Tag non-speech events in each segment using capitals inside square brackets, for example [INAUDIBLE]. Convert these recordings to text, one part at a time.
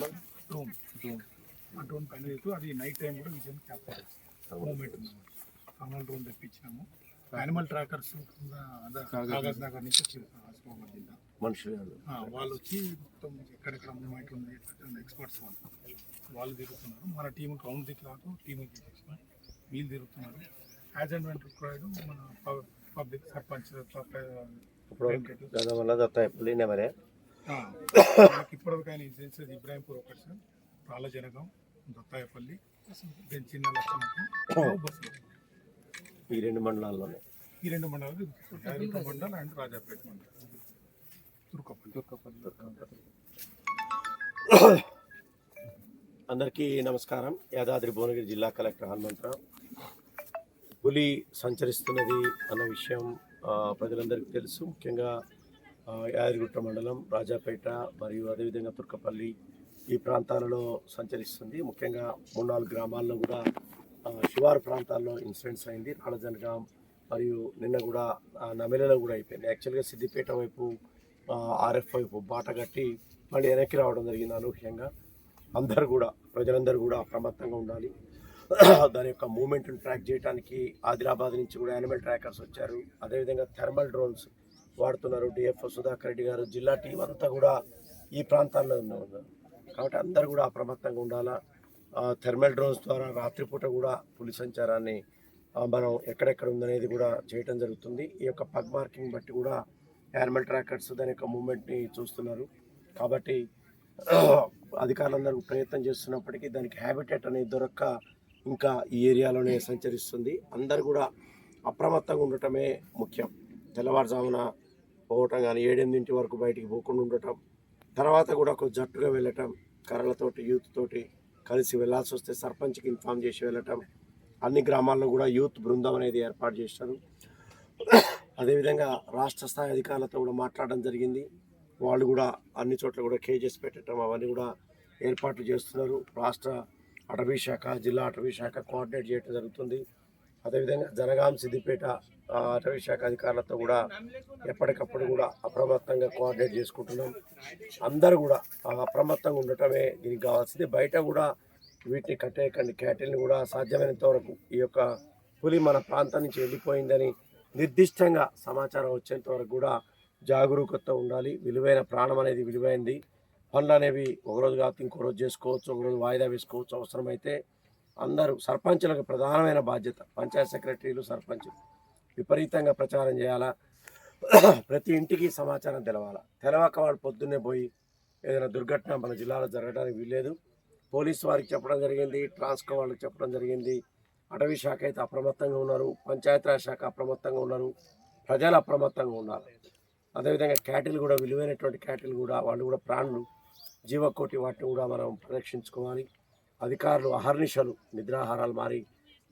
Drone drone ఆ drone పైన చేస్తూ అది నైట్ టైం కూడా vision capture moment thermal drone తెప్పించినాము. Animal trackers Kagaz Nagar నుంచి వచ్చి ఆసిఫాబాద్ జిల్లా మనుషులు వాళ్ళు వచ్చి మొత్తం ఎక్కడెక్కడ మూమెంట్ ఉంది ఎక్స్పర్ట్స్ వాళ్ళు. వాళ్ళు తిరుగుతున్నారు. మన టీం కౌంట్ దిక్కులాగా టీం వీళ్ళు తిరుగుతున్నారు. యాజ్ అండ్ వెంట్ రిక్వైర్డ్ మన పబ్లిక్ సర్పంచ్ ఇప్పుడు ఆయన ఇన్సూరెన్స్ ఇబ్రాహింపూర్ ఒకటి సార్. రాళ్ళజనగం దత్తాయపల్లి చిన్న లక్షణం ఈ రెండు మండలాల్లోనే. ఈ రెండు మండలాలు. Direct mandal and Rajapet mandal. Turkapalli. Turkapalli అందరికీ నమస్కారం. యాదాద్రి భువనగిరి జిల్లా కలెక్టర్ హనుమంతరావు పులి సంచరిస్తున్నది అన్న విషయం ప్రజలందరికీ తెలుసు. ముఖ్యంగా యాదగిరిగుట్ట మండలం రాజాపేట మరియు అదేవిధంగా తుర్కపల్లి ఈ ప్రాంతాలలో సంచరిస్తుంది. ముఖ్యంగా మూడు నాలుగు గ్రామాల్లో కూడా శివారు ప్రాంతాల్లో ఇన్సిడెంట్స్ అయింది. రాళ్ళజనగాం మరియు నిన్న కూడా నమిలలో కూడా అయిపోయింది. యాక్చువల్గా సిద్దిపేట వైపు ఆర్ఎఫ్ వైపు బాట కట్టి మళ్ళీ వెనక్కి రావడం జరిగింది అనూహ్యంగా. అందరు కూడా ప్రజలందరూ కూడా అప్రమత్తంగా ఉండాలి. దాని యొక్క మూమెంట్ని ట్రాక్ చేయడానికి ఆదిలాబాద్ నుంచి కూడా యానిమల్ ట్రాకర్స్ వచ్చారు. అదేవిధంగా థర్మల్ డ్రోన్స్ వాడుతున్నారు డిఎఫ్ఓ సుధాకర్ రెడ్డి గారు. జిల్లా టీం అంతా కూడా ఈ ప్రాంతాల్లో ఉన్నారు కాబట్టి అందరూ కూడా అప్రమత్తంగా ఉండాలా? థెర్మల్ థర్మల్ డ్రోన్స్ ద్వారా రాత్రిపూట కూడా పులి సంచారాన్ని మనం ఎక్కడెక్కడ ఉందనేది కూడా చేయటం జరుగుతుంది. ఈ యొక్క పగ్ మార్కింగ్ బట్టి కూడా యానిమల్ ట్రాకర్స్ దాని యొక్క మూమెంట్ని చూస్తున్నారు. కాబట్టి అధికారులందరూ ప్రయత్నం చేస్తున్నప్పటికీ దానికి హ్యాబిటేట్ అనేది దొరక్క ఇంకా ఈ ఏరియాలోనే సంచరిస్తుంది. అందరు కూడా అప్రమత్తంగా ఉండటమే ముఖ్యం. తెల్లవారుజామున పోవటం కానీ ఏడెనిమిదింటి వరకు బయటికి పోకుండా ఉండటం తర్వాత కూడా ఒక జట్టుగా వెళ్ళటం కర్రలతోటి యూత్ తోటి కలిసి వెళ్ళాల్సి వస్తే సర్పంచ్కి ఇన్ఫామ్ చేసి వెళ్ళటం అన్ని గ్రామాల్లో కూడా యూత్ బృందం అనేది ఏర్పాటు చేశారు. అదేవిధంగా రాష్ట్ర స్థాయి అధికారులతో కూడా మాట్లాడడం జరిగింది. వాళ్ళు కూడా అన్ని చోట్ల కూడా కేజెస్ పెట్టడం అవన్నీ కూడా ఏర్పాట్లు చేస్తున్నారు. రాష్ట్ర అటవీ శాఖ జిల్లా అటవీ శాఖ కోఆర్డినేట్ చేయడం జరుగుతుంది. అదేవిధంగా జనగాం సిద్దిపేట అటవీశాఖ అటవీ శాఖ అధికారులతో కూడా ఎప్పటికప్పుడు కూడా అప్రమత్తంగా కోఆర్డినేట్ చేసుకుంటున్నాం. అందరూ కూడా అప్రమత్తంగా ఉండటమే దీనికి కావాల్సింది. బయట కూడా వీటిని కట్టేయకండి. క్యాటిల్ని కూడా సాధ్యమైనంత వరకు ఈ యొక్క పులి మన ప్రాంతం నుంచి వెళ్ళిపోయిందని నిర్దిష్టంగా సమాచారం వచ్చేంత వరకు కూడా జాగరూకత ఉండాలి. విలువైన ప్రాణం అనేది విలువైంది. పనులు అనేవి ఒకరోజు కాదు ఇంకో రోజు చేసుకోవచ్చు ఒకరోజు వాయిదా వేసుకోవచ్చు అవసరమైతే అందరూ సర్పంచులకు ప్రధానమైన బాధ్యత. పంచాయత్ సెక్రటరీలు సర్పంచులు. విపరీతంగా ప్రచారం చేయాలా? [CLEARS THROAT] ప్రతి ఇంటికి సమాచారం తెలవాలా? తెలవక వాడు పొద్దున్నే పోయి ఏదైనా దుర్ఘటన మన జిల్లాలో జరగడానికి వీల్లేదు. పోలీసు వారికి చెప్పడం జరిగింది ట్రాన్స్కో వాళ్ళకి చెప్పడం జరిగింది. అటవీ శాఖ అయితే అప్రమత్తంగా ఉన్నారు పంచాయతీరాజ్ శాఖ అప్రమత్తంగా ఉన్నారు ప్రజలు అప్రమత్తంగా ఉన్నారు. అదేవిధంగా క్యాటిల్ కూడా విలువైనటువంటి క్యాటిల్ కూడా వాళ్ళు కూడా ప్రాణులు. జీవకోటి వాటిని కూడా మనం పరిరక్షించుకోవాలి. అధికారులు అహర్నిశలు నిద్రాహారాలు మారి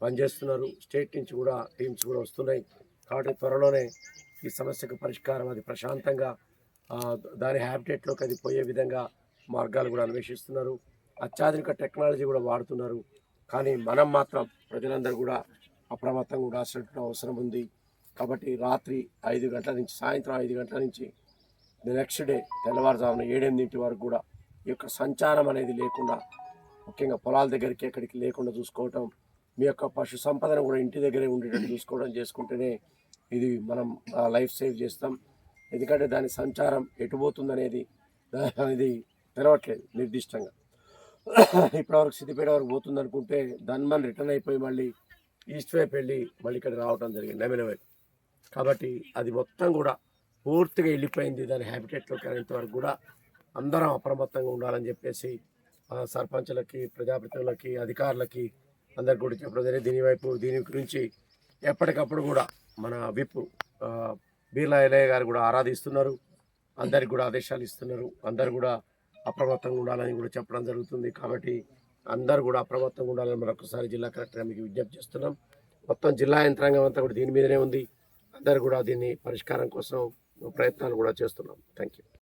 పనిచేస్తున్నారు. స్టేట్ నుంచి కూడా టీమ్స్ కూడా వస్తున్నాయి. కాబట్టి త్వరలోనే ఈ సమస్యకు పరిష్కారం అది ప్రశాంతంగా దాని హ్యాబిటేట్లోకి అది పోయే విధంగా మార్గాలు కూడా అన్వేషిస్తున్నారు. అత్యాధునిక టెక్నాలజీ కూడా వాడుతున్నారు. కానీ మనం మాత్రం ప్రజలందరూ కూడా అప్రమత్తంగా ఉండాల్సిన అవసరం ఉంది. కాబట్టి రాత్రి ఐదు గంటల నుంచి సాయంత్రం ఐదు గంటల నుంచి నెక్స్ట్ డే తెల్లవారుజామున ఏడెనిమిదింటి వరకు కూడా ఈ యొక్క సంచారం అనేది లేకుండా ముఖ్యంగా పొలాల దగ్గరికి ఎక్కడికి లేకుండా చూసుకోవటం మీ యొక్క పశు సంపదను కూడా ఇంటి దగ్గరే ఉండేటట్టు చూసుకోవడం చేసుకుంటేనే ఇది మనం లైఫ్ సేవ్ చేస్తాం. ఎందుకంటే దాని సంచారం ఎటు పోతుందనేది అనేది తెలవట్లేదు నిర్దిష్టంగా. ఇప్పటివరకు సిద్దిపేట వరకు పోతుంది అనుకుంటే ధన్మన్ రిటర్న్ అయిపోయి మళ్ళీ ఈస్ట్ వైపు వెళ్ళి మళ్ళీ ఇక్కడ రావడం జరిగింది నెమిన వైపు. కాబట్టి అది మొత్తం కూడా పూర్తిగా వెళ్ళిపోయింది దాని హ్యాబిటేట్లోకి అనేంత వరకు కూడా అందరం అప్రమత్తంగా ఉండాలని చెప్పేసి సర్పంచులకి ప్రజాప్రతినిధులకి అధికారులకి అందరికి కూడా చెప్పడం జరిగింది దీని వైపు దీని గురించి ఎప్పటికప్పుడు కూడా మన విప్ బీర్లా ఎలయ్య గారు కూడా ఆరాధిస్తున్నారు. అందరికి కూడా ఆదేశాలు ఇస్తున్నారు. అందరు కూడా అప్రమత్తంగా ఉండాలని కూడా చెప్పడం జరుగుతుంది కాబట్టి అందరు కూడా అప్రమత్తంగా ఉండాలని మరొకసారి జిల్లా కలెక్టర్ మీకు విజ్ఞప్తి చేస్తున్నాం. మొత్తం జిల్లా యంత్రాంగం అంతా కూడా దీని మీదనే ఉంది. అందరు కూడా దీన్ని పరిష్కారం కోసం ప్రయత్నాలు కూడా చేస్తున్నాం. Thank you